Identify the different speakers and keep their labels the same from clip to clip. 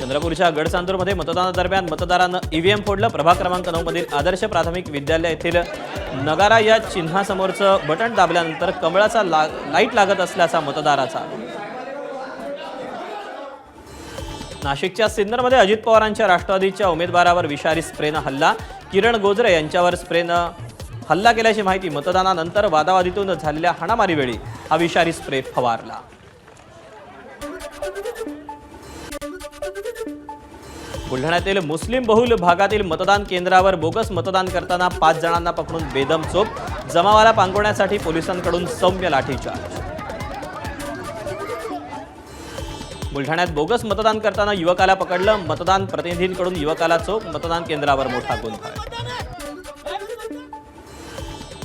Speaker 1: चंद्रपूरच्या गडचांदूरमध्ये मतदानादरम्यान मतदारानं ईव्हीएम फोडलं. प्रभाग क्रमांक नऊमधील आदर्श प्राथमिक विद्यालय येथील नगारा या चिन्हासमोरचं बटन दाबल्यानंतर कमळाचा ला लाइट लागत असल्याचा मतदाराचा. नाशिकच्या सिन्नरमध्ये अजित पवारांच्या राष्ट्रवादीच्या उमेदवारावर विषारी स्प्रेनं हल्ला. किरण गोजरे यांच्यावर स्प्रेनं हल्ला केल्याची माहिती मतदानानंतर वादावादीतून झालेल्या हाणामारीवेळी हा विषारी स्प्रे फवारला. बुलढाण्यातील मुस्लिम बहुल भागातील मतदान केंद्रावर बोगस मतदान करताना पाच जणांना पकडून बेदम चोप जमावाला पांगवण्यासाठी पोलिसांकडून सौम्य लाठीचार्ज. बुलढाण्यात बोगस मतदान करताना युवकाला पकडलं मतदान प्रतिनिधींकडून युवकाला चोप मतदान केंद्रावर मोठा गोंधळ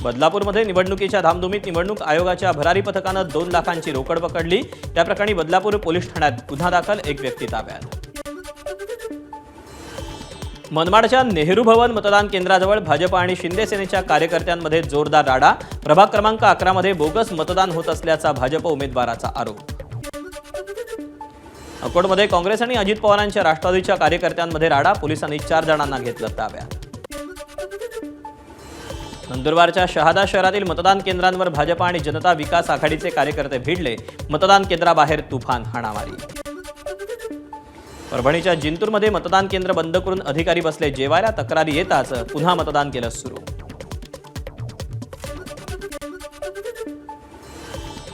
Speaker 1: बदलापूरमध्ये निवडणुकीच्या धामधुमीत निवडणूक आयोगाच्या भरारी पथकानं दोन लाखांची रोकड पकडली. त्याप्रकरणी बदलापूर पोलीस ठाण्यात गुन्हा दाखल एक व्यक्ती ताब्यात. मनमाडच्या नेहरू भवन मतदान केंद्राजवळ भाजप आणि शिंदे सेनेच्या कार्यकर्त्यांमध्ये जोरदार राडा. प्रभाग क्रमांक अकरामध्ये बोगस मतदान होत असल्याचा भाजप उमेदवाराचा आरोप. अकोटमध्ये काँग्रेस आणि अजित पवारांच्या राष्ट्रवादीच्या कार्यकर्त्यांमध्ये राडा पोलिसांनी चार जणांना घेतलं ताब्यात. नंदुरबारच्या शहादा शहरातील मतदान केंद्रांवर भाजप आणि जनता विकास आघाडीचे कार्यकर्ते भिडले. मतदान केंद्राबाहेर तुफान हाणामारी. परभणीच्या जिंतूरमध्ये मतदान केंद्र बंद करून अधिकारी बसले. जेवायला तक्रारी येताच पुन्हा मतदान केलं सुरू.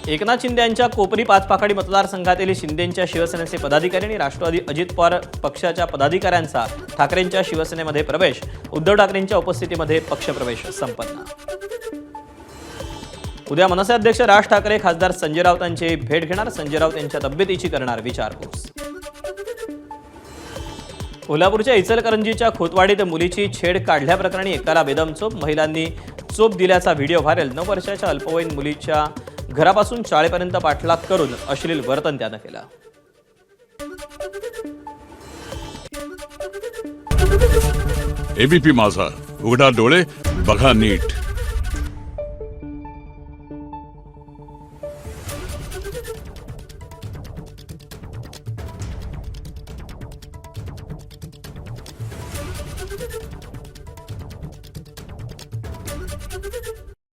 Speaker 1: एकनाथ शिंदे यांच्या कोपरी पाचपाखाडी मतदारसंघातील शिंदेंच्या शिवसेनेचे पदाधिकारी आणि राष्ट्रवादी अजित पवार पक्षाच्या पदाधिकाऱ्यांचा ठाकरेंच्या शिवसेनेमध्ये प्रवेश. उद्धव ठाकरेंच्या उपस्थितीमध्ये पक्षप्रवेश संपन्न. उद्या मनसे अध्यक्ष राज ठाकरे खासदार संजय राऊतांची भेट घेणार. संजय राऊत यांच्या तब्येतीची करणार विचारपूस. कोल्हापूरच्या इचलकरंजीच्या खोतवाडीत मुलीची छेड काढल्याप्रकरणी एकाला बेदम चोप महिलांनी चोप दिल्याचा व्हिडिओ व्हायरल. नऊ वर्षाच्या अल्पवयीन मुलीच्या घरापासून शाळेपर्यंत पाठलाग करून अश्लील वर्तन त्यानं केलं.
Speaker 2: एबीपी माझा. उघडा डोळे बघा नीट.